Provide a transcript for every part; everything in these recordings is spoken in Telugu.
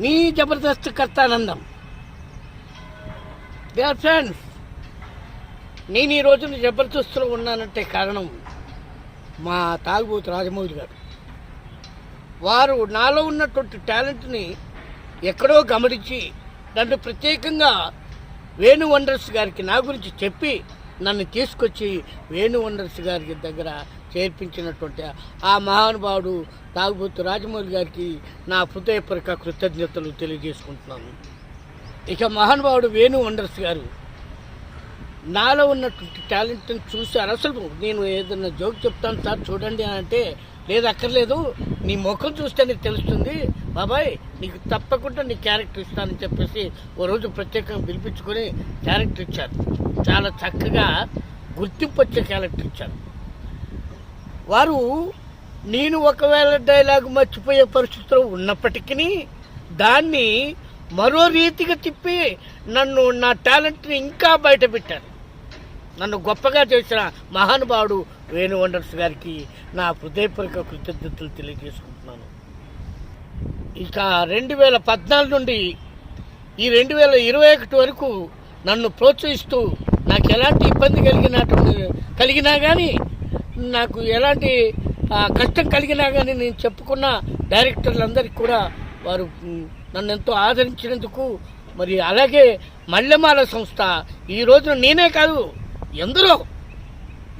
నీ జబర్దస్త్ కర్తానందం. డియర్ ఫ్రెండ్స్ నేను ఈ రోజున జబర్దస్త్లో ఉన్నానంటే కారణం మా తాగుబోతు రాజమౌళి గారు. వారు నాలో ఉన్నటువంటి టాలెంట్ని ఎక్కడో గమనించి నన్ను ప్రత్యేకంగా వేణు వండర్స్ గారికి నా గురించి చెప్పి నన్ను తీసుకొచ్చి వేణు వండర్స్ గారి దగ్గర చేర్పించినటువంటి ఆ మహానుభావుడు తాగుబోతు రాజమౌళి గారికి నా హృదయపూర్వక కృతజ్ఞతలు తెలియజేసుకుంటున్నాను. ఇక మహానుభావుడు వేణు వండర్స్ గారు నాలో ఉన్నటువంటి టాలెంట్ని చూశారు అసలు నేను ఏదన్నా జోక్ చెప్తాను సార్ చూడండి అని అంటే లేదు అక్కర్లేదు. నీ ముఖం చూస్తే నీకు తెలుస్తుంది. బాబాయ్ నీకు తప్పకుండా నీ క్యారెక్టర్ ఇస్తానని చెప్పేసి ఓ రోజు ప్రత్యేకంగా పిలిపించుకొని క్యారెక్టర్ ఇచ్చారు. చాలా చక్కగా గుర్తింపు వచ్చే క్యారెక్టర్ ఇచ్చారు. వారు నేను ఒకవేళ డైలాగ్ మర్చిపోయే పరిస్థితిలో ఉన్నప్పటికీ దాన్ని మరో రీతిగా తిప్పి నన్ను నా టాలెంట్ని ఇంకా బయట పెట్టారు నన్ను గొప్పగా చేసిన మహానుభావుడు వేణు వండర్స్ గారికి నా హృదయపూర్వక కృతజ్ఞతలు తెలియజేసుకుంటున్నాను. ఇక రెండు వేల పద్నాలుగు నుండి ఈ రెండు వేల ఇరవై ఒకటి వరకు నన్ను ప్రోత్సహిస్తూ నాకు ఎలాంటి ఇబ్బంది కలిగినటువంటి కలిగినా కానీ నాకు ఎలాంటి కష్టం కలిగినా కానీ నేను చెప్పుకున్న డైరెక్టర్లందరికీ కూడా వారు నన్ను ఎంతో ఆదరించినందుకు మరి అలాగే మల్లెమాల సంస్థ ఈ రోజున నేనే కాదు ఎందరో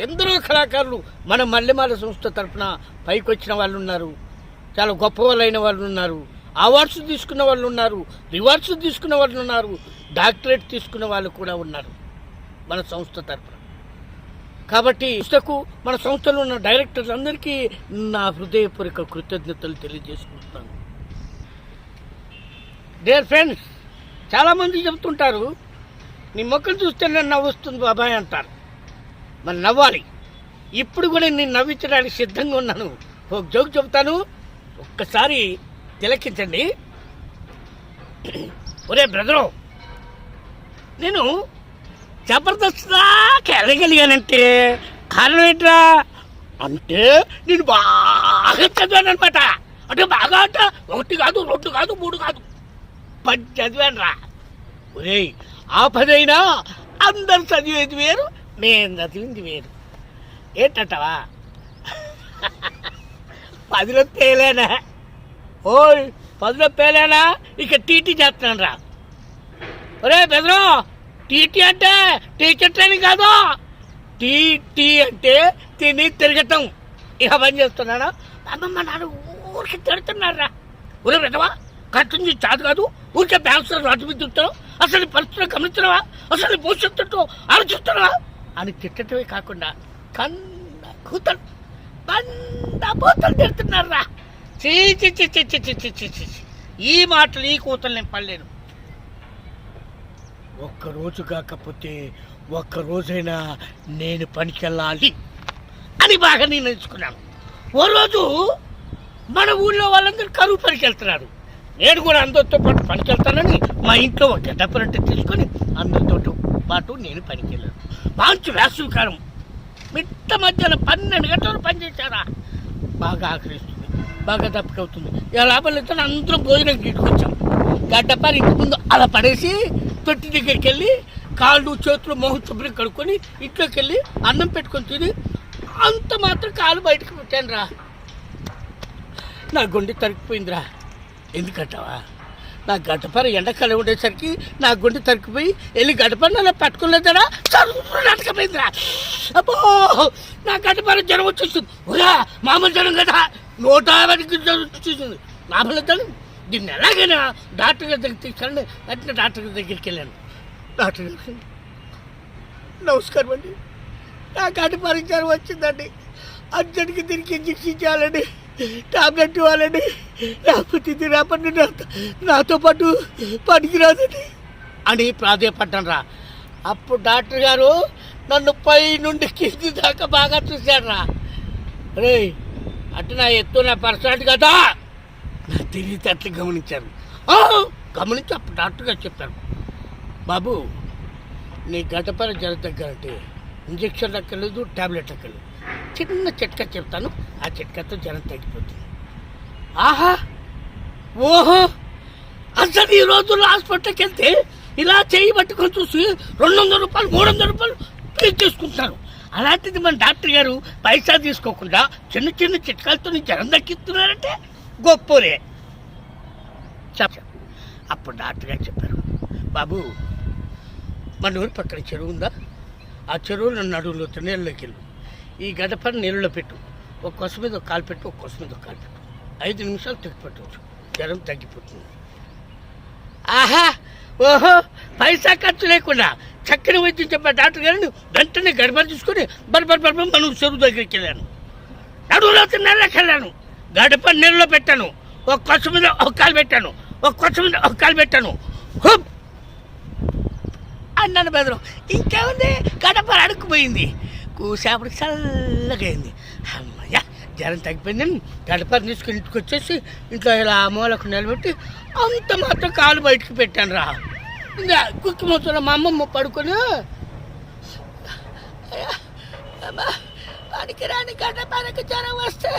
ఎందరో కళాకారులు మన మల్లెమాల సంస్థ తరఫున పైకి వచ్చిన వాళ్ళు ఉన్నారు చాలా గొప్ప వాళ్ళైన వాళ్ళు ఉన్నారు అవార్డ్స్ తీసుకున్న వాళ్ళు ఉన్నారు రివార్డ్స్ తీసుకున్న వాళ్ళు ఉన్నారు డాక్టరేట్ తీసుకున్న వాళ్ళు కూడా ఉన్నారు మన సంస్థ తరఫున కాబట్టి సంస్థకు మన సంస్థలో ఉన్న డైరెక్టర్లందరికీ నా హృదయపూర్వక కృతజ్ఞతలు తెలియజేసుకుంటున్నాను. డియర్ ఫ్రెండ్స్ చాలామంది చెప్తుంటారు నీ మొక్కలు చూస్తే నేను నవ్వుస్తుంది బాబాయ్ అంటారు. మరి నవ్వాలి. ఇప్పుడు కూడా నేను నవ్వించడానికి సిద్ధంగా ఉన్నాను. ఒక జోక్ చెబుతాను. ఒక్కసారి తిలకించండి. ఒరే బ్రదరు నేను జబర్దస్త్గా ఎదగలిగానంటే కారణం ఏంట్రా? అంటే నేను బాగా చదివాను అనమాట అంటే బాగా అంట ఒకటి కాదు రెండు కాదు మూడు కాదు. పది చదివాను రా ఒరేయ్ ఆపదైనా అందరు చదివేది వేరు నేను చదివింది వేరు. ఏంటంటావా? పదిలో పేలేనా? ఓయ్ పదిలో పేలేనా? ఇక టీటీ చేస్తున్నాను రా. ఒరే బెదరు టీటీ అంటే టీచర్ ట్రైనింగ్ కాదు. టీటీ అంటే తిని తిరగటం. ఇక పని చేస్తున్నాను? అమ్మమ్మ నాన్న ఊరికి తిడుతున్నారా? ఒరే బెదవా కట్టింది చాదు కాదు ఊరికే బ్యాంక్స్ రాజు మీద అసలు పరిస్థితులు గమనించినవా? అసలు భవిష్యత్తుతో ఆలోచిస్తున్నావా? అని తిట్టడమే కాకుండా కన్న కూతలు బండ కూతలు తిడుతున్నారా చీచి చి చి చి చి ఈ మాటలు ఈ కూతలు నేను పడలేను. ఒక్కరోజు కాకపోతే ఒక్కరోజైనా నేను పనికెళ్ళాలి అని బాగా నేను ఎంచుకున్నాను ఓ రోజు మన ఊళ్ళో వాళ్ళందరూ కరువు పనికి వెళ్తున్నారు నేను కూడా అందరితో పాటు పనికి మా ఇంట్లో ఒక గడ్డపరంట తీసుకొని అందరితో పాటు నేను పనికి వెళ్ళాను మంచి వేసవికాలం. మిట్ట మధ్యాహ్నం పన్నెండు గంటలు పనిచేశారా బాగా ఆకలిస్తుంది. బాగా దప్పకవుతుంది ఇలా లాభాలు ఇస్తాను అందరం భోజనం గీటుకొచ్చాం గడ్డపారి ఇంటి ముందు అలా పడేసి తొట్టి దగ్గరికి వెళ్ళి కాళ్ళు చేతులు మొహం శుభ్రం కడుక్కొని ఇంట్లోకి వెళ్ళి అన్నం పెట్టుకొని తిని అంత మాత్రం కాలు బయటకు పెట్టాను రా నా గుండె తరిగిపోయిందిరా. ఎందుకంటావా? నా గడ్డపర ఎండకాలం ఉండేసరికి నా గుండె తరిగిపోయి వెళ్ళి గడ్డపర అలా పట్టుకోలేదరా చదువు నాటకపోయిందిరా అబ్బో! నా గడ్డపర జ్వరం వచ్చేసింది. ఒరా మామూలు జ్వరం కదా. నూట యాభైకి జ్వరం వచ్చేసింది. మామూలు జ్వరం? దీన్ని ఎలాగైనా డాక్టర్ గారి దగ్గరికి తీసుకెళ్ళండి. వెంటనే డాక్టర్ గారి దగ్గరికి వెళ్ళాను. డాక్టర్ గారు నమస్కారం అండి. నా గడ్డపర జ్వరం వచ్చిందండి. అర్జెంట్కి దీనికి ఇంజక్షన్ చేయాలండి. టాబ్లెట్ ఇవ్వాలండి. లేకపోతే ఇది రేపటి నుండి నాతో పాటు పనికిరాదని అని ప్రాధాయపడ్డాను రా అప్పుడు డాక్టర్ గారు నన్ను పై నుండి కింది దాకా బాగా చూశాడు రా రే అటు నా ఎత్తు నా పర్సనాలిటీ కదా? నా తెలివితేటలు గమనించారు. ఆ, గమనించి అప్పుడు డాక్టర్ గారు చెప్పారు. బాబు నీ గడ్డపర జ్వరం తగ్గాలంటే ఇంజక్షన్ లెక్కలేదు టాబ్లెట్ లెక్కలేదు చిన్న చిట్కా చెప్తాను ఆ చిట్కాతో జ్వరం తగ్గిపోతుంది. ఆహా! ఓహో! అసలు ఈ రోజుల్లో హాస్పిటల్కి వెళ్తే ఇలా చేయి పట్టుకొని చూసి రెండు వందల రూపాయలు మూడు వందల రూపాయలు ఫీజు తీసుకుంటున్నారు. అలాంటిది మన డాక్టర్ గారు పైసా తీసుకోకుండా చిన్న చిన్న చిట్కాలతో జనం దక్కిస్తున్నారంటే గొప్పరే చెప్ప. అప్పుడు డాక్టర్ గారు చెప్పారు బాబు మన ఊరి పక్కన చెరువు ఉందా? ఆ చెరువులో నడువులో నీళ్ళలోకి వెళ్ళు ఈ గడపని నీళ్ళలో పెట్టు. ఒక కొస మీద ఒక కాలు పెట్టు ఒక కొస మీద ఒక కాలు పెట్టు. ఐదు నిమిషాలు తిప్పట్టవచ్చు జ్వరం తగ్గిపోతుంది. ఆహా! ఓహో! పైసా ఖర్చు లేకుండా చక్కని వైద్యం చెప్పా డాక్టర్ గారిని వెంటనే గడప తీసుకుని బర్బర్ బర్బర్ మనం చెరువు దగ్గరికి వెళ్ళాను. నడువులో నీళ్ళకి వెళ్ళాను గడప నీళ్ళలో పెట్టాను. ఒక కొస మీద ఒక కాలు పెట్టాను. ఒక కొంచెం మీద ఒక కాలు పెట్టాను. హుప్! అన్నాను బెదరు. ఇంకేముంది? గడప అడుక్కుపోయింది. కూసేపటికి చల్లగా అయింది. జ్వరం తగ్గిపోయింది గడప తీసుకుని ఇంటికి వచ్చేసి ఇంట్లో ఇలా మూలకు నిలబెట్టి అంత మాత్రం కాలు బయటికి పెట్టాను రా. ఇంకా కుక్కి మొత్తంలో మా అమ్మమ్మ పడుకొని పనికి రాని గడ్డపరకు జ్వరం వస్తే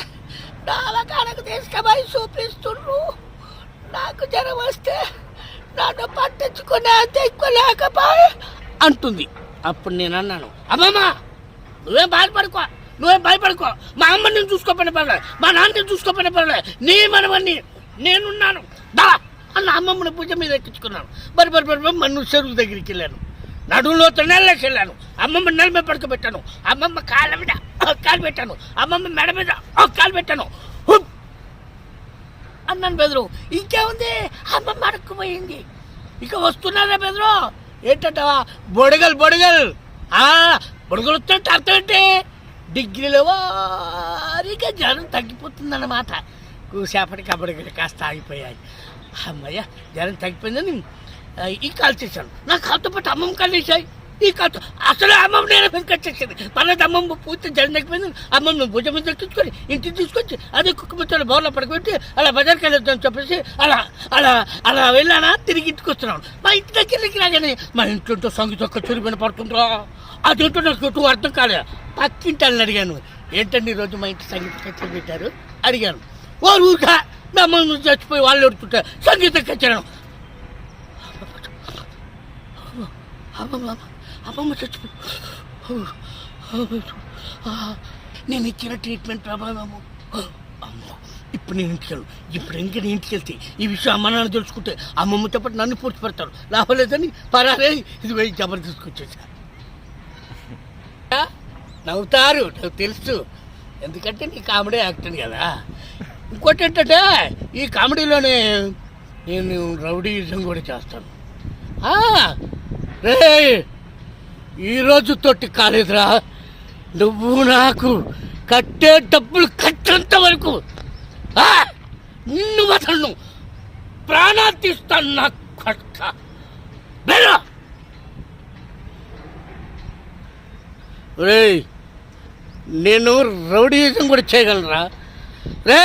డాలకాడకు తీసుకుపోయి చూపిస్తుండ్రు. నాకు జ్వరం వస్తే నన్ను పట్టించుకునే తెక్కులేకపోయి అంటుంది. అప్పుడు నేను అన్నాను అమ్మమ్మ నువ్వేం బాధపడుకో నువ్వేం భయపడుకో. మా అమ్మని నేను చూసుకోపోయిన పర్లేదు మా నాన్నని చూసుకోపోయిన పర్లేదు నీ మనవన్ని నేనున్నాను. దా అన్న అమ్మమ్మని పూజ మీద ఎక్కించుకున్నాను. బరి బరి బరి మన్ను చెరువు దగ్గరికి వెళ్ళాను. నడువులో నెలలోకి వెళ్ళాను అమ్మమ్మ నెల మీద పడుకోబెట్టాను. అమ్మమ్మ కాళ్ళ మీద కాలు పెట్టాను. అమ్మమ్మ మెడ మీద కాలు పెట్టాను. అన్నాను బెదరు. ఇంకేముంది? అమ్మమ్మ అడుక్కుపోయింది. ఇక వస్తున్నారా బెదరు? ఏంటంటావా? బొడగలు బొడగలు. ఆ బొడగలు వస్తుంటే అర్థం ఏంటి? డిగ్రీల వారిగా జనం తగ్గిపోతుందన్నమాట. కూసేపటి అప్పటికి కాస్త ఆగిపోయాయి. అమ్మయ్య జనం తగ్గిపోయిందని ఈ కాల్ చేశాను. నా కాలుతో పాటు అమ్మమ్మ కాల్ చేశాయి. ఈ కాలుతో అసలు అమ్మమ్మ నేను వెనకొచ్చేసింది పర్లేదు అమ్మమ్మ పూర్తి జరిగిపోయింది అమ్మమ్మ భుజం మీద ఎక్కించుకొని ఇంటికి తీసుకొచ్చి అదే కుక్క ముచ్చలు బోర్లో పడుకుంటే అలా బజార్కి వెళ్ళొద్దని చెప్పేసి అలా అలా అలా వెళ్ళానా? తిరిగి ఇంటికి వస్తున్నాను. మా ఇంటి దగ్గరికి రాగానే మా ఇంట్లో సంగీతం ఒక్క చురిపోయిన పడుతుందా అదేంటో నాకు ఎటు అర్థం కాలేదు పక్కింటి వాళ్ళని అడిగాను. ఏంటండి ఈరోజు మా ఇంటి సంగీత కచేరీ పెట్టారు? అడిగాను. వారు ఊరికా మీ అమ్మ చచ్చిపోయి వాళ్ళు ఎడుతుంటే సంగీత కచేరీ అమ్మమ్మ అమ్మమ్మ చచ్చిపోయి నేను ఇచ్చిన ట్రీట్మెంట్ ప్రభావము అమ్మో ఇప్పుడు నేను ఇంటికి వెళ్ళను ఇప్పుడు ఇంకా నేను ఇంటికి వెళ్తే ఈ విషయం అమ్మ నాన్న తెలుసుకుంటే అమ్మమ్మతో పాటు నన్ను పూర్తి లాభలేదని లాభం లేదని పరారే ఇది పోయి జబర్దస్త్కి వచ్చేసా నవ్వుతారు నాకు తెలుసు. ఎందుకంటే నీ కామెడీ యాక్టర్ కదా. ఇంకోటి ఏంటంటే ఈ కామెడీలోనే నేను రౌడీజం కూడా చేస్తాను. ఆ, ఈ ఈరోజు తోటి కాలేదురా. నువ్వు నాకు కట్టే డబ్బులు కట్టేంత వరకు నిన్ను వదలను. ప్రాణాలు తీస్తాను నా కట్ట బెరా రేయ్ నేను రౌడీజం కూడా చేయగలరా రే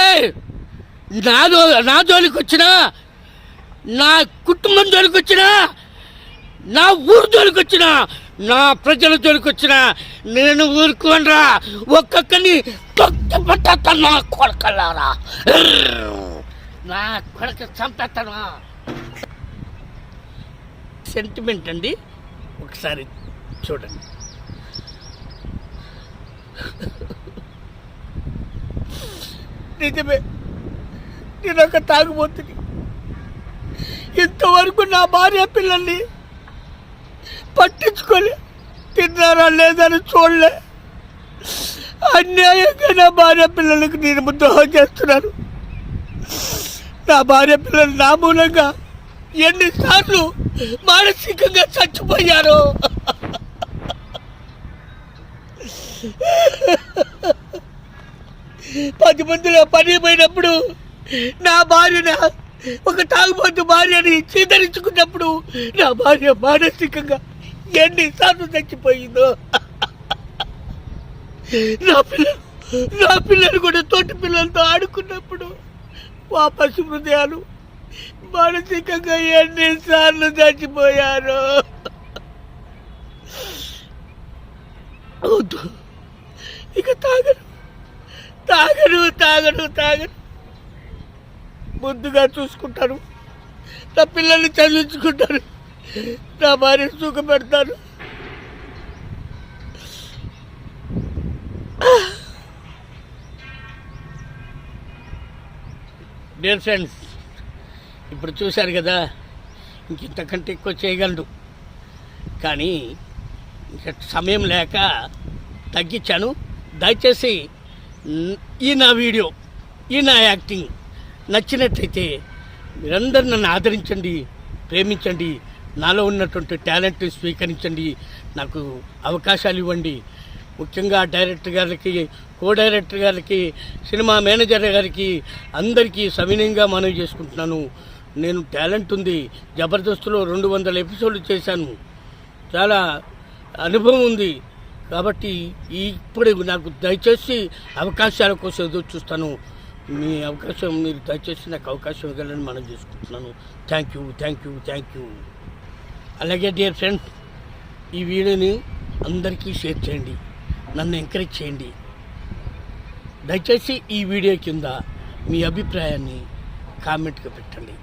నా దో నా జోలికి వచ్చినా నా కుటుంబం జోలికి వచ్చినా నా ఊరు జోలికి వచ్చినా నా ప్రజల జోలికి వచ్చినా నేను ఊరుకోనరా. ఒక్కొక్కరిని తొక్కి పట్టేస్తాను నా కొడకల్లారా నా కొడక చంపేస్తాను సెంటిమెంట్ అండి. ఒకసారి చూడండి. నిజమే. నేను ఒక తాగుబోతుంది ఇంతవరకు నా భార్య పిల్లల్ని పట్టించుకోలే తిన్నారా లేదని చూడలే. అన్యాయంగా నా భార్య పిల్లలకు నేను ద్రోహం చేస్తున్నాను. నా భార్య పిల్లలు నా మూలంగా ఎన్నిసార్లు మానసికంగా చచ్చిపోయారు. పది మందిలో పని పోయినప్పుడు నా భార్యన ఒక తాగుబోతు భార్యని చీదరించుకున్నప్పుడు నా భార్య మానసికంగా ఎన్నిసార్లు చచ్చిపోయిందో? నా పిల్లలు నా పిల్లలు కూడా తోటి పిల్లలతో ఆడుకున్నప్పుడు మా పశు హృదయాలు మానసికంగా ఎన్నిసార్లు చచ్చిపోయారు. వద్దు. ఇక తాగను. తాగను తాగను తాగను. ముందుగా చూసుకుంటాను. నా పిల్లల్ని చదివించుకుంటాను. నా భార్య సుఖ పెడతాను డియర్ ఫ్రెండ్స్ ఇప్పుడు చూశారు కదా ఇంక ఇంతకంటే ఎక్కువ చేయగలడు కానీ ఇంకా సమయం లేక తగ్గించాను. దయచేసి ఈ నా వీడియో ఈ నా యాక్టింగ్ నచ్చినట్లయితే మీరందరూ నన్ను ఆదరించండి ప్రేమించండి. నాలో ఉన్నటువంటి టాలెంట్ స్వీకరించండి. నాకు అవకాశాలు ఇవ్వండి. ముఖ్యంగా డైరెక్టర్ గారికి కో డైరెక్టర్ గారికి సినిమా మేనేజర్ గారికి అందరికీ సవినయంగా మనవి చేసుకుంటున్నాను. నేను టాలెంట్ ఉంది. జబర్దస్త్లో రెండు వందల ఎపిసోడ్లు చేశాను. చాలా అనుభవం ఉంది. కాబట్టి ఇప్పుడు నాకు దయచేసి అవకాశాల కోసం ఎదురు చూస్తాను. మీ అవకాశం మీరు దయచేసి నాకు అవకాశం ఇవ్వాలని మనం చేసుకుంటున్నాను. Thank you thank you thank you. అలాగే డియర్ ఫ్రెండ్స్ ఈ వీడియోని అందరికీ షేర్ చేయండి. నన్ను ఎంకరేజ్ చేయండి. దయచేసి ఈ వీడియో కింద మీ అభిప్రాయాన్ని కామెంట్గా పెట్టండి.